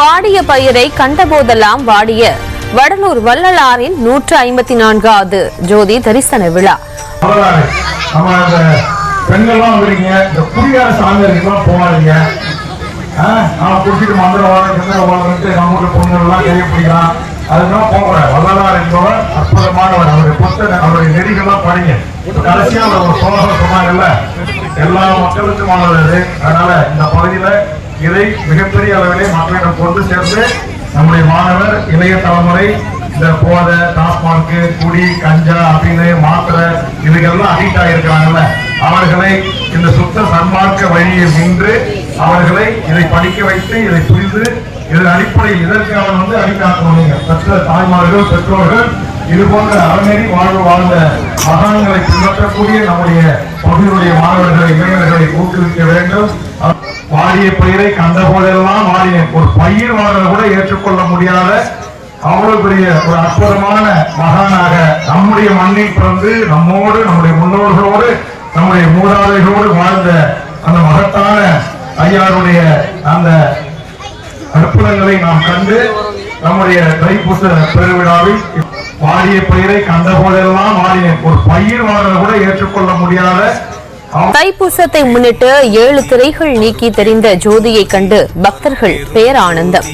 வாடிய பயிரை கண்டபோதெல்லாம் வாடிய வடலூர் வள்ளலாரின் நூற்று ஐம்பத்தி நான்காவது ஜோதி தரிசன விழா. பெண்கள்லாம் வந்துருங்க இந்த குடியார சாமியாருக்கெல்லாம் போகாதீங்க. நான் குடிச்சிட்டு மந்திரவாதம் சந்திரவாதம்ட்டு நம்ம பொண்ணுகள்லாம் தெரிய பிடிக்கலாம். அதுதான் போகக்கூடாது. வள்ளலார் என்பவர் அற்புதமானவர். அவருடைய புத்தக அவருடைய நெறிகள்லாம் படிங்க. கடைசியாக அவர் ஒரு சோழகம் சொன்னாங்கல்ல எல்லா மக்களுக்கும் ஆனது அதனால இந்த பகுதியில் இதை மிகப்பெரிய அளவிலே மக்களிடம் கொண்டு சேர்ந்து நம்முடைய மாணவர் இளைய தலைமுறை இந்த போதை டாஸ்மார்க் குடி கஞ்சா அப்படின்னு மாத்திரை இதுக்கெல்லாம் அடிக்ட் ஆகியிருக்கிறாங்கல்ல அவர்களை இந்த சுத்த சன்மார்க்க வழியை நின்று அவர்களை இதை படிக்க வைத்து இதை புரிந்து இதன் அடிப்படையில் இதற்கு அவன் வந்து அடிக்காக்கணும் பெற்ற தாய்மார்கள் பெற்றோர்கள் இது போன்ற அறநெறி வாழ்வு வாழ்ந்த மகான்களை பின்பற்றக்கூடிய நம்முடைய பகுதியுடைய மாணவர்களை இளைஞர்களை ஊக்குவிக்க வேண்டும். வாடிய பயிரை கண்ட போதெல்லாம் வாடினேன் ஒரு பயிர் வாழ கூட ஏற்றுக்கொள்ள முடியாத அவ்வளவு பெரிய ஒரு அற்புதமான மகானாக நம்முடைய மண்ணில் பிறந்து நம்மோடு நம்முடைய முன்னோர்களோடு நம்முடைய மூதாதைகளோடு வாழ்ந்த அந்த மகத்தான ஐயாருடைய அந்த அற்புதங்களை நாம் கண்டு நம்முடைய தைப்பூச பெருவிழாவில் வாடிய பயிரை கண்ட போதெல்லாம் வாடினேன் ஒரு பயிர் வாழ கூட ஏற்றுக்கொள்ள முடியாத தைப்பூசத்தை முன்னிட்டு ஏழு திரைகள் நீக்கி தெரிந்த ஜோதியை கண்டு பக்தர்கள் பேரானந்தம்.